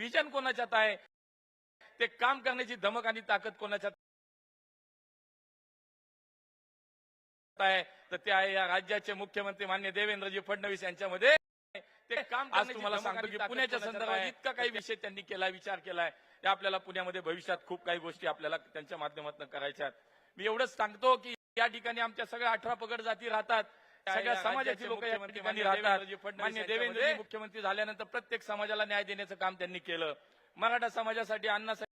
Vision कोणाच्यात आहे? ते काम करण्याची धमक आणि ताकद कोणाच्यात आहे? तर ते आहे या राज्याचे मुख्यमंत्री मान्य देवेंद्रजी फडणवीस यांच्यामध्ये ते काम आज तुम्हाला सांगतो की पुण्याच्या संदर्भात इतका काही विषय त्यांनी केलाय विचार केलाय ते आपल्याला पुण्यामध्ये भविष्यात खूप काही गोष्टी आपल्याला त्यांच्या माध्यमातून करायच्या मी एवढंच सांगतो की या ठिकाणी आमच्या सगळ्या अठरा पगड जाती राहतात. सगळ्या समाजाची लोक या ठिकाणी राहतात. मान्य देवेंद्रजी मुख्यमंत्री झाल्यानंतर प्रत्येक समाजाला न्याय देण्याचं काम त्यांनी केलं. मराठा समाजासाठी अण्णासाहेब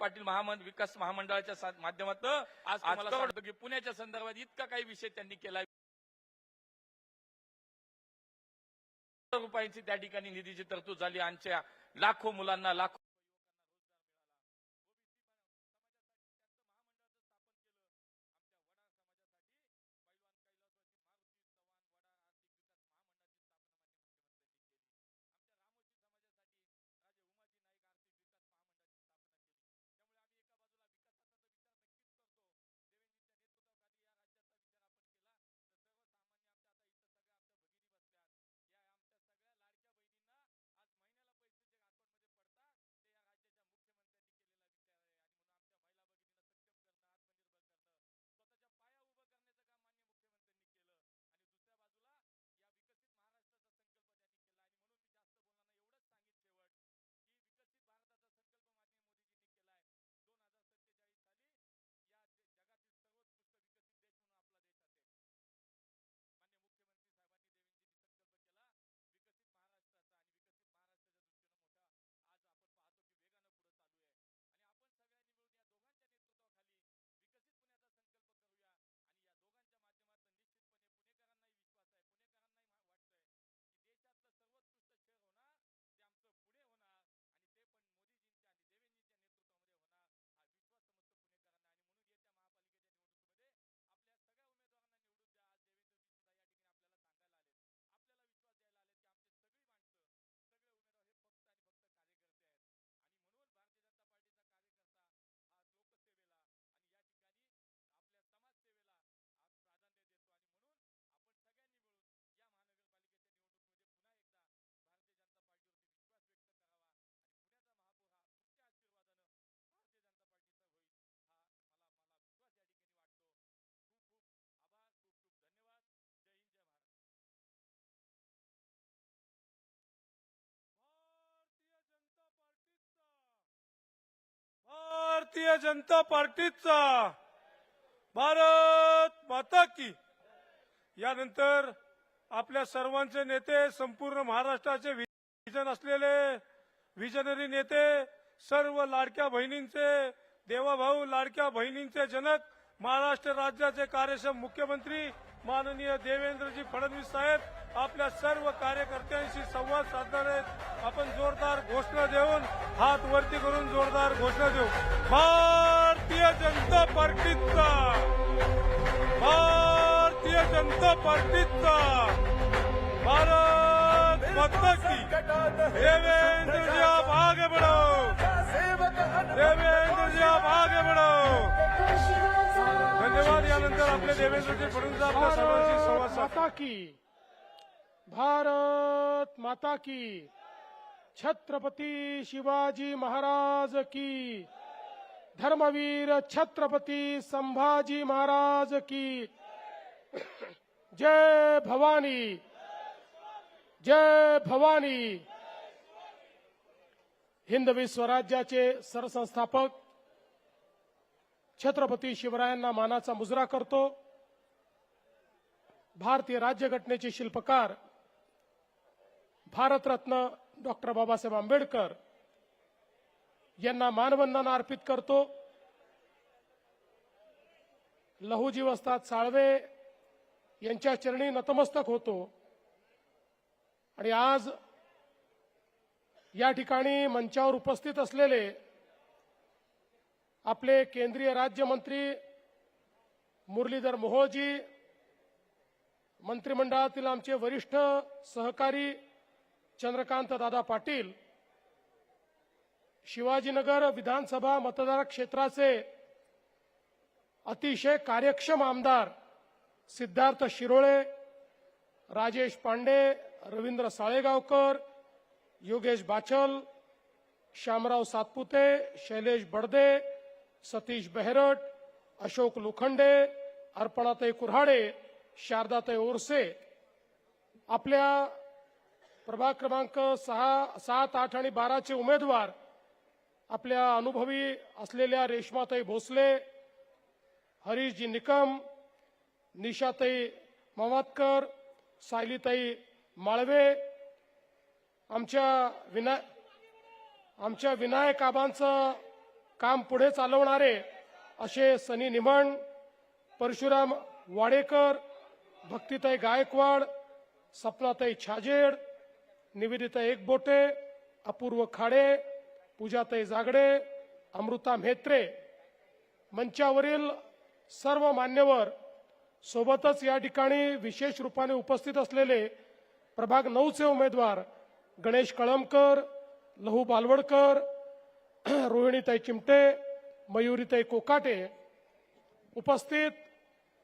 पाटील महामंडळ विकास महामंडळाच्या माध्यमातून आज तुम्हाला सांगतो की पुण्याच्या संदर्भात इतका काही विषय त्यांनी केला. रुपयांची त्या ठिकाणी निधीची तरतूद झाली. आमच्या लाखो मुलांना लाखो भारतीय जनता पार्टीचा. भारत माता की. यानंतर आपल्या सर्वांचे नेते संपूर्ण महाराष्ट्राचे विजन असलेले विजनरी नेते सर्व लाडक्या बहिणींचे देवाभाऊ लाडक्या बहिणींचे जनक महाराष्ट्र राज्याचे कार्यक्षम मुख्यमंत्री माननीय देवेंद्रजी फडणवीस साहेब आपल्या सर्व कार्यकर्त्यांशी संवाद साधणार आहेत. आपण जोरदार घोषणा देऊन हात वरती करून जोरदार घोषणा देऊ. भारतीय जनता पार्टीचा! भारतीय जनता पार्टीचा! भारत माता की! देवेंद्र जी आप आगे बढ़ो! देवेंद्र आप आगे बढ़ो धन्यवाद. यानंतर आपले देवेंद्रजी फडणवीस आपल्या सर्वांशी संवाद. माता की. भारत माता की. छत्रपती शिवाजी महाराज की. धर्मवीर छत्रपती संभाजी महाराज की. जय भवानी. जय भवानी. हिंदवी स्वराज्याचे सरसंस्थापक छत्रपती शिवरायांना मानाचा मुजरा करतो. भारतीय राज्यघटनेचे शिल्पकार भारतरत्न डॉक्टर बाबासाहेब आंबेडकर यांना मानवंदना अर्पित करतो. लहुजी वस्ताद साळवे यांच्या चरणी नतमस्तक होतो. आणि आज या ठिकाणी मंचावर उपस्थित असलेले आपले केंद्रीय राज्यमंत्री मुरलीधर मोहोळजी मंत्रिमंडळातील आमचे वरिष्ठ सहकारी चंद्रकांत दादा पाटील शिवाजीनगर विधानसभा मतदार क्षेत्राचे अतिशय कार्यक्षम आमदार सिद्धार्थ शिरोळे राजेश पांडे रवींद्र साळेगावकर योगेश बाचल श्यामराव सातपुते शैलेश बडदे सतीश बेहरट अशोक लोखंडे अर्पणाताई कुऱ्हाडे शारदाताई ओरसे. आपल्या प्रभाग क्रमांक सहा सात आठ आणि बाराचे उमेदवार आपल्या अनुभवी असलेल्या रेश्माताई भोसले हरीशजी निकम निशाताई मवातकर सायलीताई माळवे आमच्या विना आमच्या विनायक आबांचं काम पुढे चालवणारे असे सनी निमण परशुराम वाडेकर भक्तिताई गायकवाड सपनाताई छाजेड निवेदिता एकबोटे अपूर्व खाडे पूजाताई जागडे अमृता म्हेत्रे. मंचावरील सर्व मान्यवर सोबतच या ठिकाणी विशेष रूपाने उपस्थित असलेले प्रभाग नऊचे उमेदवार गणेश कळमकर लहू बालवडकर रोहिणीताई चिमटे मयुरीताई कोकाटे उपस्थित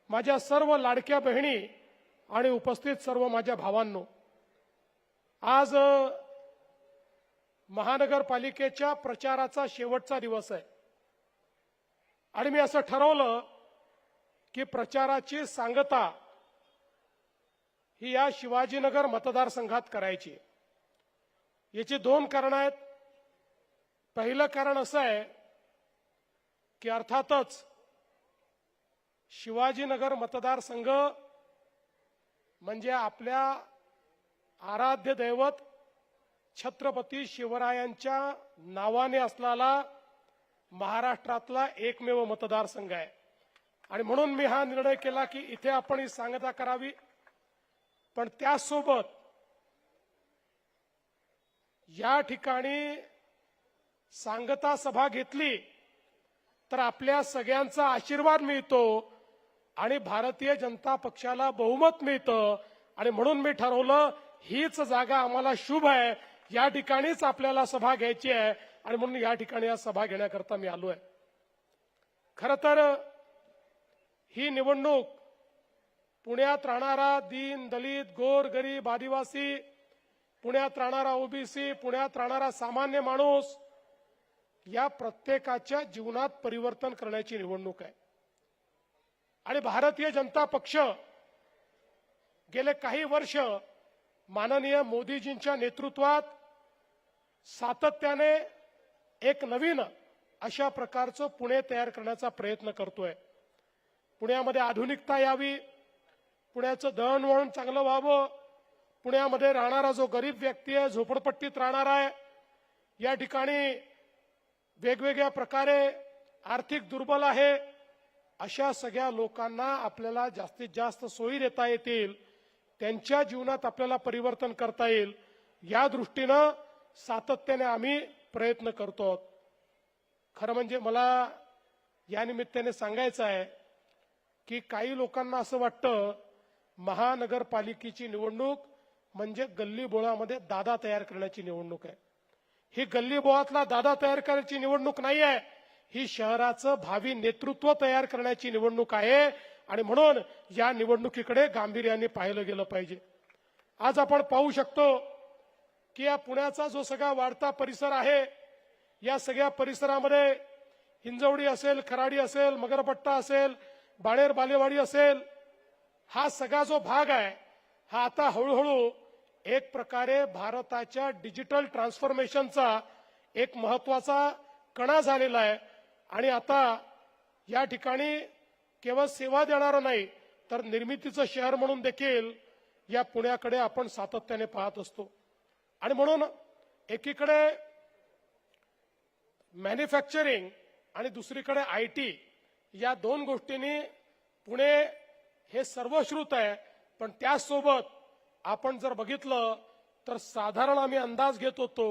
माझ्या सर्व लाडक्या बहिणी आणि उपस्थित सर्व माझ्या भावांनो. आज महानगरपालिकेच्या प्रचाराचा शेवटचा दिवस आहे. आणि मी असं ठरवलं की प्रचाराची सांगता ही या शिवाजीनगर मतदारसंघात करायची. याची दोन कारणं आहेत. पहिलं कारण असं आहे की अर्थातच शिवाजीनगर मतदारसंघ म्हणजे आपल्या आराध्य दैवत छत्रपती शिवरायांच्या नावाने असलेला महाराष्ट्रातला एकमेव मतदारसंघ आहे. आणि म्हणून मी हा निर्णय केला की इथे आपण ही सांगता करावी. पण त्यासोबत या ठिकाणी सांगता सभा घेतली तर आपल्या सगळ्यांचा आशीर्वाद मिळतो आणि भारतीय जनता पक्षाला बहुमत मिळतं. आणि म्हणून मी ठरवलं हीच जागा आम्हाला शुभ आहे. या ठिकाणीच आपल्याला सभा घ्यायची आहे. आणि म्हणून या ठिकाणी या सभा घेण्याकरता मी आलोय. खर तर ही निवडणूक पुण्यात राहणारा दीन दलित गोर गरीब आदिवासी पुण्यात राहणारा ओबीसी पुण्यात राहणारा सामान्य माणूस या प्रत्येकाच्या जीवनात परिवर्तन करण्याची निवडणूक आहे. आणि भारतीय जनता पक्ष गेले काही वर्ष माननीय मोदीजींच्या नेतृत्वात सातत्याने एक नवीन अशा प्रकारचं पुणे तयार करण्याचा प्रयत्न करतोय. पुण्यामध्ये आधुनिकता यावी पुण्याचं दळणवळण चांगलं व्हावं पुण्यामध्ये राहणारा जो गरीब व्यक्ती आहे झोपडपट्टीत राहणार आहे या ठिकाणी वेगवेगळ्या प्रकारे आर्थिक दुर्बल आहे. अशा सगळ्या लोकांना आपल्याला जास्तीत जास्त सोयी देता येतील. त्यांच्या जीवनात आपल्याला परिवर्तन करता येईल. या दृष्टीनं सातत्याने आम्ही प्रयत्न करतो. आहोत. खरं म्हणजे मला या निमित्ताने सांगायचं आहे की काही लोकांना असं वाटतं महानगरपालिकेची निवडणूक म्हणजे गल्ली बोळामध्ये दादा तयार करण्याची निवडणूक आहे. ही गल्ली बोळातला दादा तयार करायची निवडणूक नाही आहे ही शहराचं भावी नेतृत्व तयार करण्याची निवडणूक आहे आणि म्हणून या निवडणुकीकडे गांभीर्याने पाहिलं गेलं पाहिजे. आज आपण पाहू शकतो की या पुण्याचा जो सगळा वाढता परिसर आहे या सगळ्या परिसरामध्ये हिंजवडी असेल खराडी असेल मगरपट्टा असेल बाणेर बालेवाडी असेल हा सगळा जो भाग आहे हा आता हळूहळू एक प्रकारे भारताच्या डिजिटल ट्रान्सफॉर्मेशनचा एक महत्त्वाचा कणा झालेला आहे. आणि आता या ठिकाणी केवळ सेवा देणारं नाही तर निर्मितीचं शहर म्हणून देखील या पुण्याकडे आपण सातत्याने पाहत असतो. आणि म्हणून एकीकडे मॅन्युफॅक्चरिंग आणि दुसरीकडे आय टी या दोन गोष्टींनी पुणे हे सर्वश्रुत आहे. पण त्याचसोबत आपण जर बघितलं तर साधारण आम्ही अंदाज घेत होतो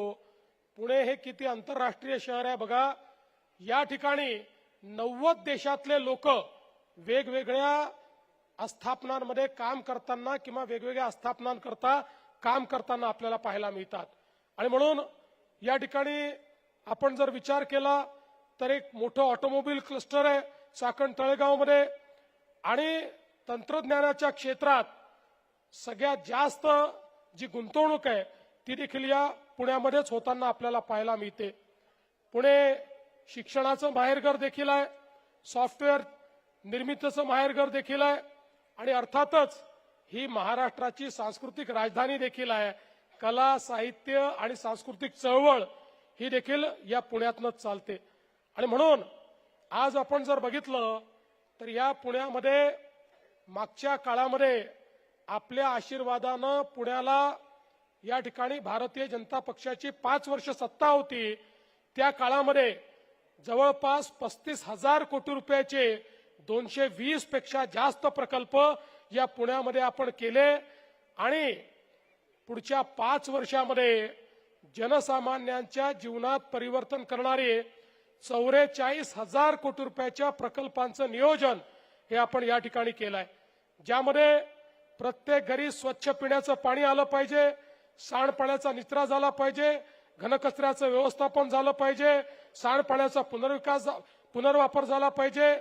पुणे हे किती आंतरराष्ट्रीय शहर आहे बघा. या ठिकाणी नव्वद देशातले लोक वेगवेगळ्या आस्थापनांमध्ये काम करताना किंवा वेगवेगळ्या आस्थापनांकरता काम करताना आपल्याला पाहायला मिळतात. आणि म्हणून या ठिकाणी आपण जर विचार केला तर एक मोठं ऑटोमोबाईल क्लस्टर आहे चाकण तळेगावमध्ये. आणि तंत्रज्ञानाच्या क्षेत्रात सगळ्यात जास्त जी गुंतवणूक आहे ती देखील या पुण्यामध्येच होताना आपल्याला पाहायला मिळते. पुणे शिक्षणाचं माहेरघर देखील आहे सॉफ्टवेअर निर्मितीचं माहेरघर देखील आहे आणि अर्थातच ही महाराष्ट्राची सांस्कृतिक राजधानी देखील आहे. कला साहित्य आणि सांस्कृतिक चळवळ ही देखील या पुण्यातनंच चालते. आणि म्हणून आज आपण जर बघितलं तर या पुण्यामध्ये मागच्या काळामध्ये आपल्या आशीर्वादानं पुण्याला या ठिकाणी भारतीय जनता पक्षाची पाच वर्ष सत्ता होती. त्या काळामध्ये जवळपास पस्तीस हजार कोटी रुपयाचे दोनशे वीसपेक्षा जास्त प्रकल्प या पुण्यामध्ये आपण केले आणि पुढच्या पाच वर्षामध्ये जनसामान्यांच्या जीवनात परिवर्तन करणारे चौवेचाळीस हजार कोटी रुपयाच्या प्रकल्पांचं नियोजन हे आपण या ठिकाणी केलंय. ज्यामध्ये प्रत्येक घरी स्वच्छ पिण्याचं पाणी आलं पाहिजे सांडपाण्याचा निचरा झाला पाहिजे घनकचऱ्याचं व्यवस्थापन झालं पाहिजे सांडपाण्याचा पुनर्विकास पुनर्वापर झाला पाहिजे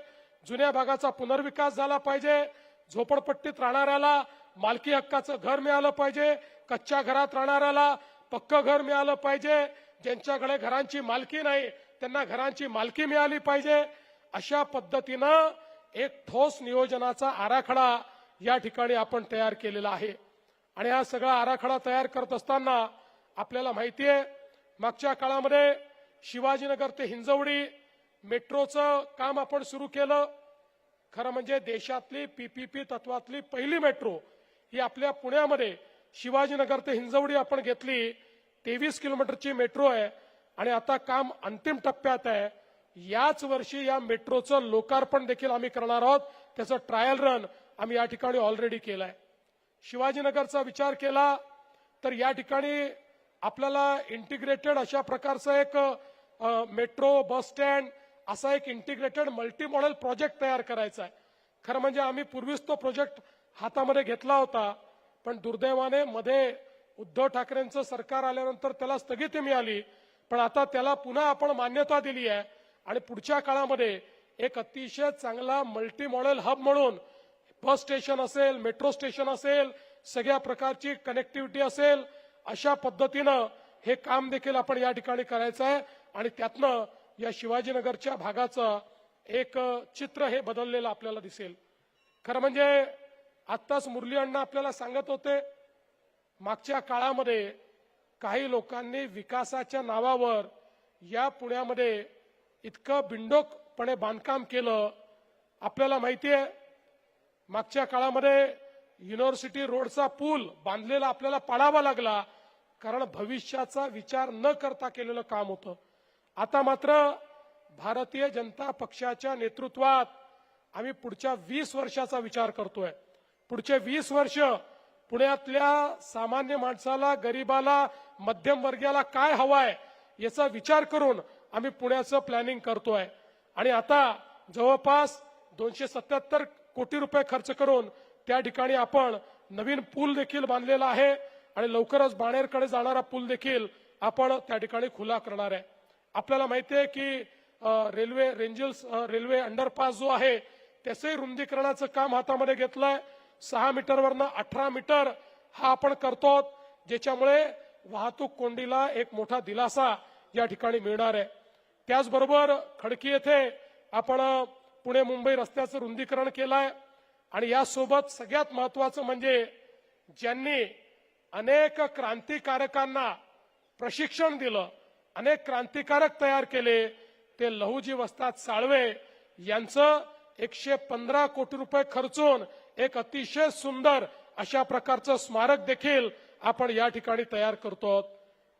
जुन्या भागाचा पुनर्विकास झाला पाहिजे झोपडपट्टीत राहणाऱ्याला मालकी हक्काचं घर मिळालं पाहिजे कच्च्या घरात राहणाऱ्याला पक्क घर मिळालं पाहिजे ज्यांच्याकडे घरांची मालकी नाही त्यांना घरांची मालकी मिळाली पाहिजे. अशा पद्धतीनं एक ठोस नियोजनाचा आराखडा या ठिकाणी आपण तयार केलेला आहे. आणि हा सगळा आराखडा तयार करत असताना आपल्याला माहिती आहे मागच्या काळामध्ये शिवाजीनगर ते हिंजवडी मेट्रोचं काम आपण सुरू केलं. खरं म्हणजे देशातली पीपीपी तत्वातली पहिली मेट्रो ही आपल्या पुण्यामध्ये शिवाजीनगर ते हिंजवडी आपण घेतली. तेवीस किलोमीटरची मेट्रो आहे आणि आता काम अंतिम टप्प्यात आहे. याच वर्षी या मेट्रोचं लोकार्पण देखील आम्ही करणार आहोत. त्याचं ट्रायल रन आम्ही या ठिकाणी ऑलरेडी केलाय. शिवाजीनगरचा विचार केला तर या ठिकाणी आपल्याला इंटिग्रेटेड अशा प्रकारचं एक मेट्रो बस स्टँड असा एक इंटिग्रेटेड मल्टी मॉडेल प्रोजेक्ट तयार करायचा आहे. खरं म्हणजे आम्ही पूर्वीच तो प्रोजेक्ट हातामध्ये घेतला होता पण दुर्दैवाने मध्ये उद्धव ठाकरेंचं सरकार आल्यानंतर त्याला स्थगिती मिळाली. पण आता त्याला पुन्हा आपण मान्यता दिली आहे आणि पुढच्या काळामध्ये एक अतिशय चांगला मल्टी मॉडेल हब म्हणून बस स्टेशन असेल मेट्रो स्टेशन असेल सगळ्या प्रकारची कनेक्टिव्हिटी असेल अशा पद्धतीनं हे काम देखील आपण या ठिकाणी करायचं आहे. आणि त्यातनं या शिवाजीनगरच्या भागाचं एक चित्र हे बदललेलं आपल्याला दिसेल. खरं म्हणजे आत्ताच मुरली अण्णा आपल्याला सांगत होते मागच्या काळामध्ये काही लोकांनी विकासाच्या नावावर या पुण्यामध्ये इतकं बिंडोकपणे बांधकाम केलं. आपल्याला माहिती आहे मागच्या काळामध्ये युनिव्हर्सिटी रोडचा पूल बांधलेला आपल्याला पाडावा लागला कारण भविष्याचा विचार न करता केलेलं काम होतं. आता मात्र भारतीय जनता पक्षाच्या नेतृत्वात आम्ही पुढच्या वीस वर्षाचा विचार करतोय. पुढचे वीस वर्ष पुण्यातल्या सामान्य माणसाला गरिबाला मध्यम वर्गाला काय हवाय याचा विचार करून आम्ही पुण्याचं प्लॅनिंग करतोय. आणि आता जवळपास दोनशे सत्याहत्तर कोटी रुपये खर्च करून त्या ठिकाणी आपण नवीन पूल देखील बांधलेला आहे आणि लवकरच बाणेरकडे जाणारा पूल देखील आपण त्या ठिकाणी खुला करणार आहे. आपल्याला माहिती आहे की रेल्वे रेंजल्स रेल्वे अंडरपास जो आहे त्याचंही रुंदीकरणाचं काम हातामध्ये घेतलंय. सहा मीटरवरनं अठरा मीटर हा आपण करतो ज्याच्यामुळे वाहतूक कोंडीला एक मोठा दिलासा या ठिकाणी मिळणार आहे. त्याचबरोबर खडकी येथे आपण पुणे मुंबई रस्त्याचं रुंदीकरण केलंय. आणि यासोबत सगळ्यात महत्वाचं म्हणजे ज्यांनी अनेक क्रांतिकारकांना प्रशिक्षण दिलं अनेक क्रांतिकारक तयार केले ते लहुजी वस्ताद साळवे यांचं एकशे पंधरा कोटी रुपये खर्चून एक अतिशय सुंदर अशा प्रकारचं स्मारक देखील आपण या ठिकाणी तयार करतो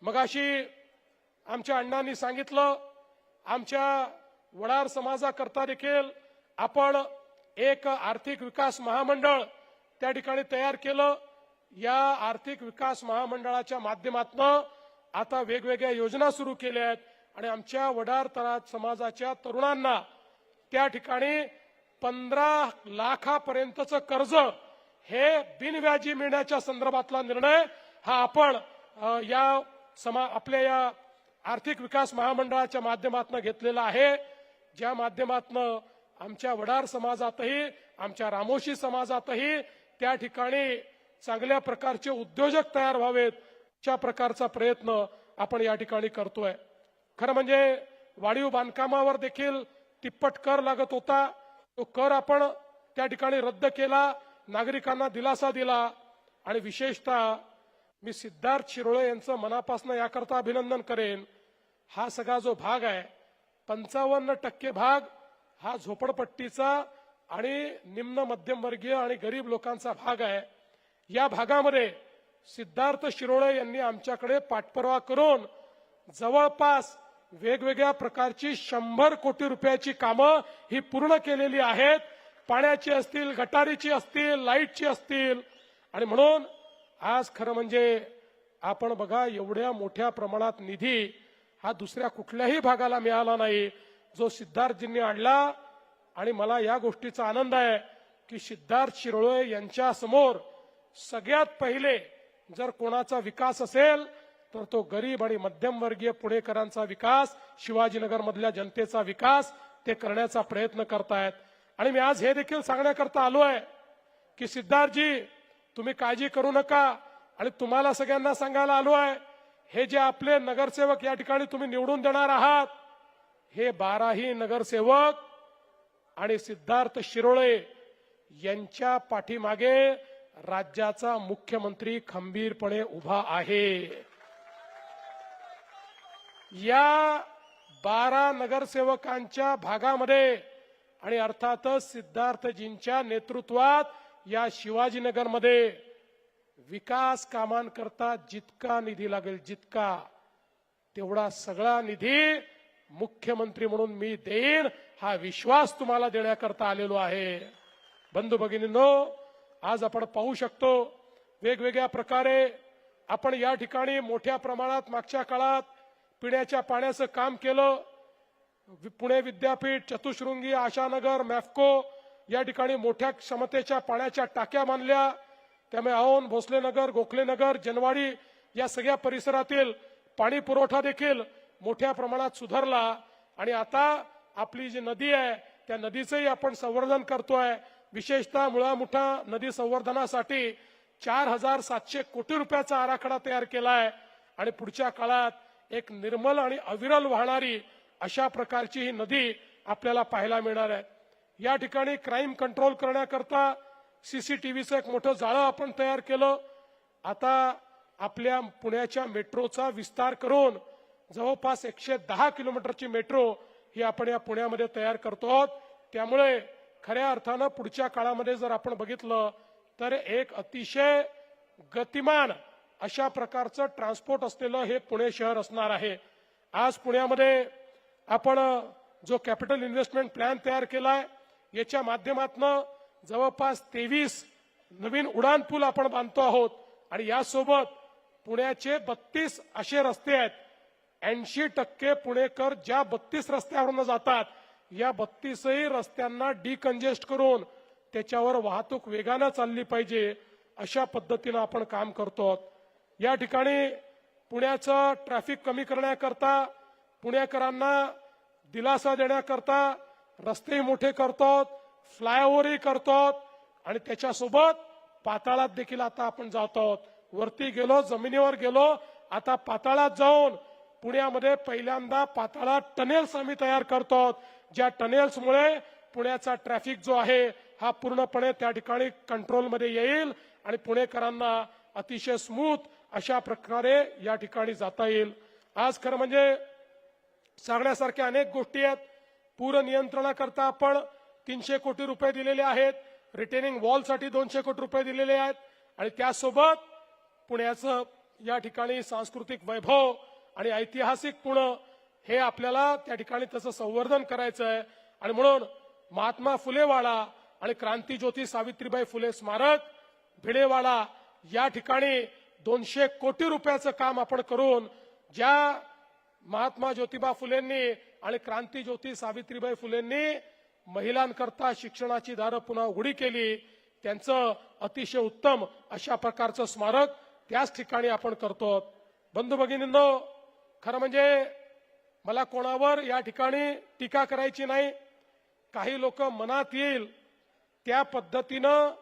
मग अशी आमच्या अण्णांनी सांगितलं आमच्या वडार समाजाकरता देखील आपण एक आर्थिक विकास महामंडळ त्या ठिकाणी तयार केलं. या आर्थिक विकास महामंडळाच्या माध्यमातून आता वेगवेगळ्या योजना सुरू केल्या आहेत आणि आमच्या वडार तळात समाजाच्या तरुणांना त्या ठिकाणी पंधरा लाखापर्यंतचं कर्ज हे बिनव्याजी मिळण्याच्या संदर्भातला निर्णय हा आपण या समा आपल्या या आर्थिक विकास महामंडळाच्या माध्यमातून घेतलेला आहे. ज्या माध्यमातनं आमच्या वडार समाजातही आमच्या रामोशी समाजातही त्या ठिकाणी चांगल्या प्रकारचे उद्योजक तयार व्हावेत अशा प्रकारचा प्रयत्न आपण या ठिकाणी करतोय. खरं म्हणजे वाढीव बांधकामावर देखील तिप्पट कर लागत होता. तो कर आपण त्या ठिकाणी रद्द केला नागरिकांना दिलासा दिला आणि विशेषतः मी सिद्धार्थ शिरोळे यांचं मनापासून याकरता अभिनंदन करेन. हा सगळा जो भाग आहे पंचावन्न टक्के भाग हा झोपडपट्टीचा आणि निम्न मध्यमवर्गीय आणि गरीब लोकांचा भाग आहे. या भागामध्ये सिद्धार्थ शिरोळे यांनी आमच्याकडे पाठपुरावा करून जवळपास वेगवेगळ्या प्रकारची शंभर कोटी रुपयाची कामं ही पूर्ण केलेली आहेत. पाण्याची असतील गटारीची असतील लाईटची असतील. आणि म्हणून आज खरं म्हणजे आपण बघा एवढ्या मोठ्या प्रमाणात निधी हा दुसऱ्या कुठल्याही भागाला मिळाला नाही. जो सिद्धार्थजींनी आणला आणि मला या गोष्टीचा आनंद आहे की सिद्धार्थ शिरोळे यांच्या समोर सगळ्यात पहिले जर कोणाचा विकास असेल तर तो गरीब आणि मध्यमवर्गीय पुणेकरांचा विकास शिवाजीनगर मधल्या जनतेचा विकास ते करण्याचा प्रयत्न करतायत. आणि मी आज हे देखील सांगण्याकरता आलो आहे की सिद्धार्थजी तुम्ही काळजी करू नका आणि तुम्हाला सगळ्यांना सांगायला आलो आहे हे जे आपले नगरसेवक या ठिकाणी तुम्ही निवडून देणार आहात हे बाराही नगरसेवक आणि सिद्धार्थ शिरोळे यांच्या पाठीमागे राज्याचा मुख्यमंत्री खंबीरपणे उभा आहे. या बारा नगरसेवकांच्या भागामध्ये आणि अर्थातच सिद्धार्थजींच्या नेतृत्वात या शिवाजीनगरमध्ये विकास कामांकरता जितका निधी लागेल जितका तेवढा सगळा निधी मुख्यमंत्री म्हणून मी देईन. हा विश्वास तुम्हाला देण्याकरता आलेलो आहे. बंधू भगिनींनो आज आपण पाहू शकतो वेगवेगळ्या प्रकारे आपण या ठिकाणी मोठ्या प्रमाणात मागच्या काळात पिण्याच्या पाण्याचं काम केलं. वि- पुणे विद्यापीठ चतुशृंगी आशानगर मॅफको या ठिकाणी मोठ्या क्षमतेच्या पाण्याच्या टाक्या बांधल्या. त्यामुळे औन भोसलेनगर गोखलेनगर जनवाडी या सगळ्या परिसरातील पाणी पुरवठा देखील मोठ्या प्रमाणात सुधारला. आणि आता आपली जी नदी आहे त्या नदीचंही आपण संवर्धन करतोय. विशेषतः मुळामुठा नदी संवर्धनासाठी चार हजार सातशे कोटी रुपयाचा आराखडा तयार केलाय. आणि पुढच्या काळात एक निर्मल आणि अविरल वाहणारी अशा प्रकारची ही नदी आपल्याला पाहायला मिळणार आहे. या ठिकाणी क्राईम कंट्रोल करण्याकरता सीसीटीव्हीचं एक मोठं जाळं आपण तयार केलं. आता आपल्या पुण्याच्या मेट्रोचा विस्तार करून जवळपास एकशे दहा किलोमीटरची मेट्रो ही आपण या पुण्यामध्ये तयार करतो आहोत. त्यामुळे खऱ्या अर्थानं पुढच्या काळामध्ये जर आपण बघितलं तर एक अतिशय गतिमान अशा प्रकारचं ट्रान्सपोर्ट असलेलं हे पुणे शहर असणार आहे. आज पुण्यामध्ये आपण जो कॅपिटल इन्व्हेस्टमेंट प्लॅन तयार केलाय याच्या माध्यमातनं जवळपास तेवीस नवीन उडान पूल आपण बांधतो आहोत. आणि यासोबत पुण्याचे बत्तीस असे रस्ते आहेत. ऐंशी टक्के पुणेकर ज्या बत्तीस रस्त्यावरून जातात या बत्तीसही रस्त्यांना डिकंजेस्ट करून त्याच्यावर वाहतूक वेगानं चालली पाहिजे अशा पद्धतीनं आपण काम करतो या ठिकाणी पुण्याचं ट्रॅफिक कमी करण्याकरता पुणेकरांना दिलासा देण्याकरता रस्ते मोठे करतो फ्लायओव्हरही करतो आणि त्याच्यासोबत पाताळात देखील आता आपण जात आहोत वरती गेलो जमिनीवर गेलो आता पाताळात जाऊन पुण्यामध्ये पहिल्यांदा पाताळात टनेल्स आम्ही तयार करतो ज्या टनेल्समुळे पुण्याचा ट्रॅफिक जो आहे हा पूर्णपणे त्या ठिकाणी कंट्रोलमध्ये येईल आणि पुणेकरांना अतिशय स्मूथ अशा प्रकारे या ठिकाणी जाता येईल. आज खरं म्हणजे सांगण्यासारख्या अनेक गोष्टी आहेत. पूर नियंत्रणाकरता आपण तीनशे कोटी रुपये दिलेले आहेत. रिटेनिंग वॉलसाठी दोनशे कोटी रुपये दिलेले आहेत. आणि त्यासोबत पुण्याचं या ठिकाणी सांस्कृतिक वैभव आणि ऐतिहासिक पुणे हे आपल्याला त्या ठिकाणी त्याचं संवर्धन करायचं आहे आणि म्हणून महात्मा फुलेवाडा आणि क्रांतीज्योती सावित्रीबाई फुले स्मारक भिडेवाडा या ठिकाणी दोनशे कोटी रुपयाचं काम आपण करून ज्या महात्मा ज्योतिबा फुलेंनी आणि क्रांतीज्योती सावित्रीबाई फुलेंनी महिलांकरता शिक्षणाची दारं पुन्हा उघडी केली. त्यांचं अतिशय उत्तम अशा प्रकारचं स्मारक त्याच ठिकाणी आपण करतो. बंधू भगिनींनो खरं म्हणजे मला कोणावर या ठिकाणी टीका करायची नाही. काही लोक मनात येईल त्या पद्धतीनं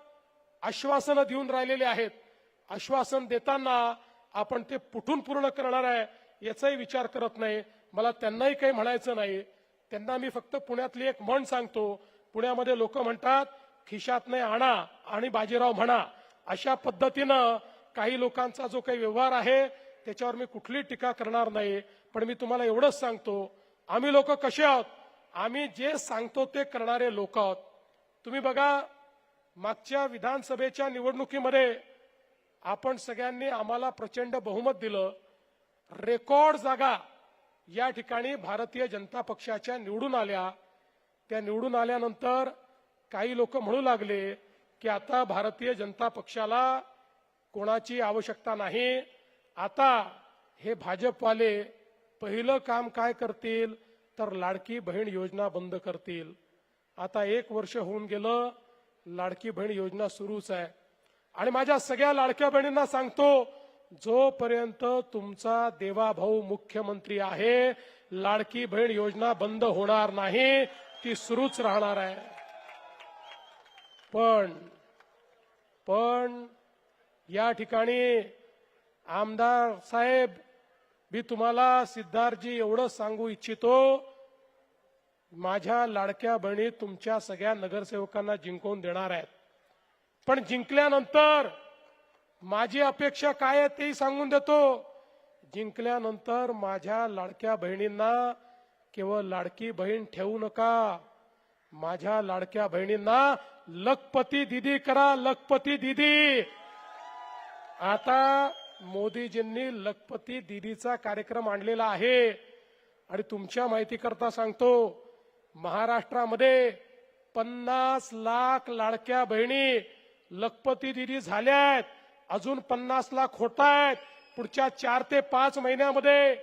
आश्वासनं देऊन राहिलेले आहेत. आश्वासन देताना आपण ते पुठून पूर्ण करणार आहे याचाही विचार करत नाही. मला त्यांनाही काही म्हणायचं नाही. त्यांना मी फक्त पुण्यातली एक म्हण सांगतो. पुण्यामध्ये लोक म्हणतात खिशात नाही आणा आणि बाजीराव म्हणा. अशा पद्धतीनं काही लोकांचा जो काही व्यवहार आहे त्याच्यावर मी कुठली टीका करणार नाही. पण मी तुम्हाला एवढंच सांगतो आम्ही लोक कसे आहोत? आम्ही जे सांगतो ते करणारे लोक आहोत. तुम्ही बघा मागच्या विधानसभेच्या निवडणुकीमध्ये आपण सगळ्यांनी आम्हाला प्रचंड बहुमत दिलं. रेकॉर्ड जागा या ठिकाणी भारतीय जनता पक्षाच्या निवडून आल्या. त्या निवडून आल्यानंतर काही लोक म्हणू लागले की आता भारतीय जनता पक्षाला कोणाची आवश्यकता नाही. आता हे भाजपवाले पहिलं काम काय करतील? तर लाडकी बहीण योजना बंद करतील. आता एक वर्ष होऊन गेलं लाडकी बहीण योजना सुरूच आहे. आणि माझ्या सगळ्या लाडक्या बहिणींना सांगतो जोपर्यंत तुमचा देवाभाऊ मुख्यमंत्री आहे लाडकी बहीण योजना बंद होणार नाही ती सुरूच राहणार आहे. पण पण या ठिकाणी आमदार साहेब मी तुम्हाला सिद्धार्थजी एवढं सांगू इच्छितो माझ्या लाडक्या बहिणी तुमच्या सगळ्या नगरसेवकांना जिंकवून देणार आहेत. पण जिंकल्यानंतर माझी अपेक्षा काय आहे तेही सांगून देतो. जिंकल्यानंतर माझ्या लाडक्या बहिणींना केवळ लाडकी बहीण ठेवू नका. माझ्या लाडक्या बहिणींना लखपती दिदी करा लखपती दिदी. आता मोदीजींनी लखपती दिदीचा कार्यक्रम आणलेला आहे. आणि तुमच्या माहिती करता सांगतो महाराष्ट्रामध्ये पन्नास लाख लाडक्या बहिणी लखपती दिदी झाल्या आहेत अजून पन्नास लाख होत आहेत. पुढच्या चार ते पाच महिन्यामध्ये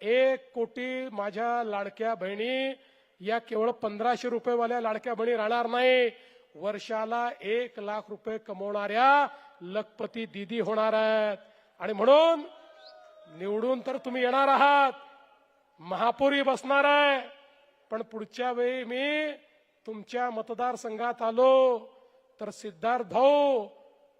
एक कोटी माझ्या लाडक्या बहिणी या केवळ पंधराशे रुपयेवाल्या लाडक्या बहिणी राहणार नाही. वर्षाला एक लाख रुपये कमवणाऱ्या लखपती दिदी होणार आहेत. आणि म्हणून निवडून तर तुम्ही येणार आहात. महापौरी बसणार आहे. पण पुढच्या वेळी मी तुमच्या मतदारसंघात आलो तर सिद्धार्थ भाऊ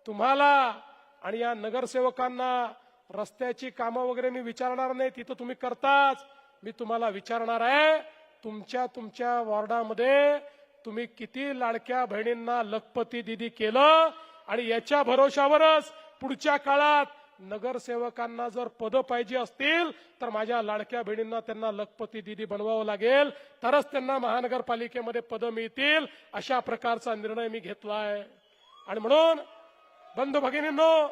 तुम्हाला आणि या नगरसेवकांना रस्त्याची कामं वगैरे मी विचारणार नाही तिथं तुम्ही करताच. मी तुम्हाला विचारणार आहे तुमच्या तुमच्या वॉर्डामध्ये तुम्ही किती लाडक्या बहिणींना लखपती दिदी केलं आणि याच्या भरोशावरच पुढच्या काळात नगरसेवकांना जर पद पाहिजे असतील तर माझ्या लाडक्या बहिणींना त्यांना लखपती दिदी बनवावं लागेल. तरच त्यांना महानगरपालिकेमध्ये पद मिळतील. अशा प्रकारचा निर्णय मी घेतलाय. आणि म्हणून बंधू भगिनींनो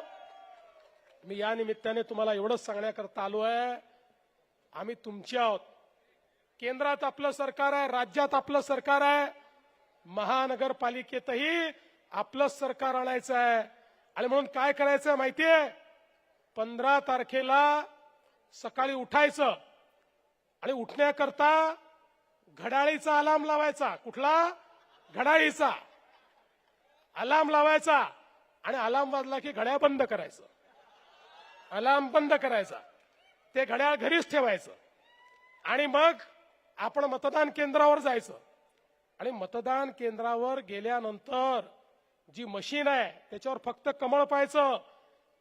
मी या निमित्ताने तुम्हाला एवढंच सांगण्याकरता आलो आहे. आम्ही तुमचे आहोत. केंद्रात आपलं सरकार आहे राज्यात आपलं सरकार आहे. महानगरपालिकेतही आपलंच सरकार आणायचं आहे. आणि म्हणून काय करायचं माहितीये? पंधरा तारखेला सकाळी उठायचं. आणि उठण्याकरता घड्याळीचा अलार्म लावायचा. कुठला? घड्याळीचा. अलार्म लावायचा. आणि अलार्म वाजला की घड्याळ बंद करायचं. अलार्म बंद करायचा. ते घड्याळ घरीच ठेवायचं. आणि मग आपण मतदान केंद्रावर जायचं. आणि मतदान केंद्रावर गेल्यानंतर जी मशीन आहे त्याच्यावर फक्त कमळ पाहायचं.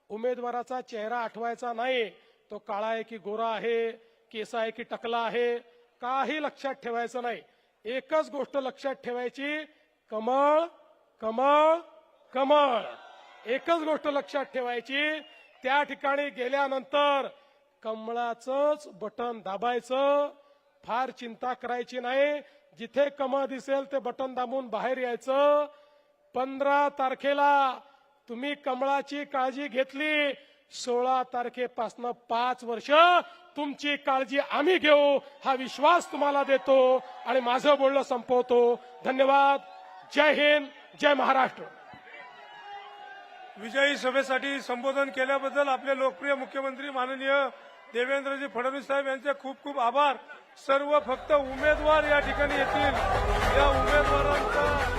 उमेदवाराचा चेहरा आठवायचा नाही. तो काळा आहे की गोरा आहे केस आहे की टकला आहे काही लक्षात ठेवायचं नाही. एकच गोष्ट लक्षात ठेवायची कमळ कमळ कमळ. एकच गोष्ट लक्षात ठेवायची त्या ठिकाणी गेल्यानंतर कमळाचंच बटन दाबायचं फार चिंता करायची नाही. जिथे कमळ दिसेल ते बटन दाबून बाहेर यायचं. पंधरा तारखेला तुम्ही कमळाची काळजी घेतली. सोळा तारखेपासनं पाच वर्ष तुमची काळजी आम्ही घेऊ हा विश्वास तुम्हाला देतो आणि माझं बोलणं संपवतो. धन्यवाद. जय हिंद जय महाराष्ट्र. विजयी सभेसाठी संबोधन केल्याबद्दल आपले लोकप्रिय मुख्यमंत्री माननीय देवेंद्रजी फडणवीस साहेब यांचे खूप खूप आभार. सर्व फक्त उमेदवार या ठिकाणी येतील. या उमेदवारांचा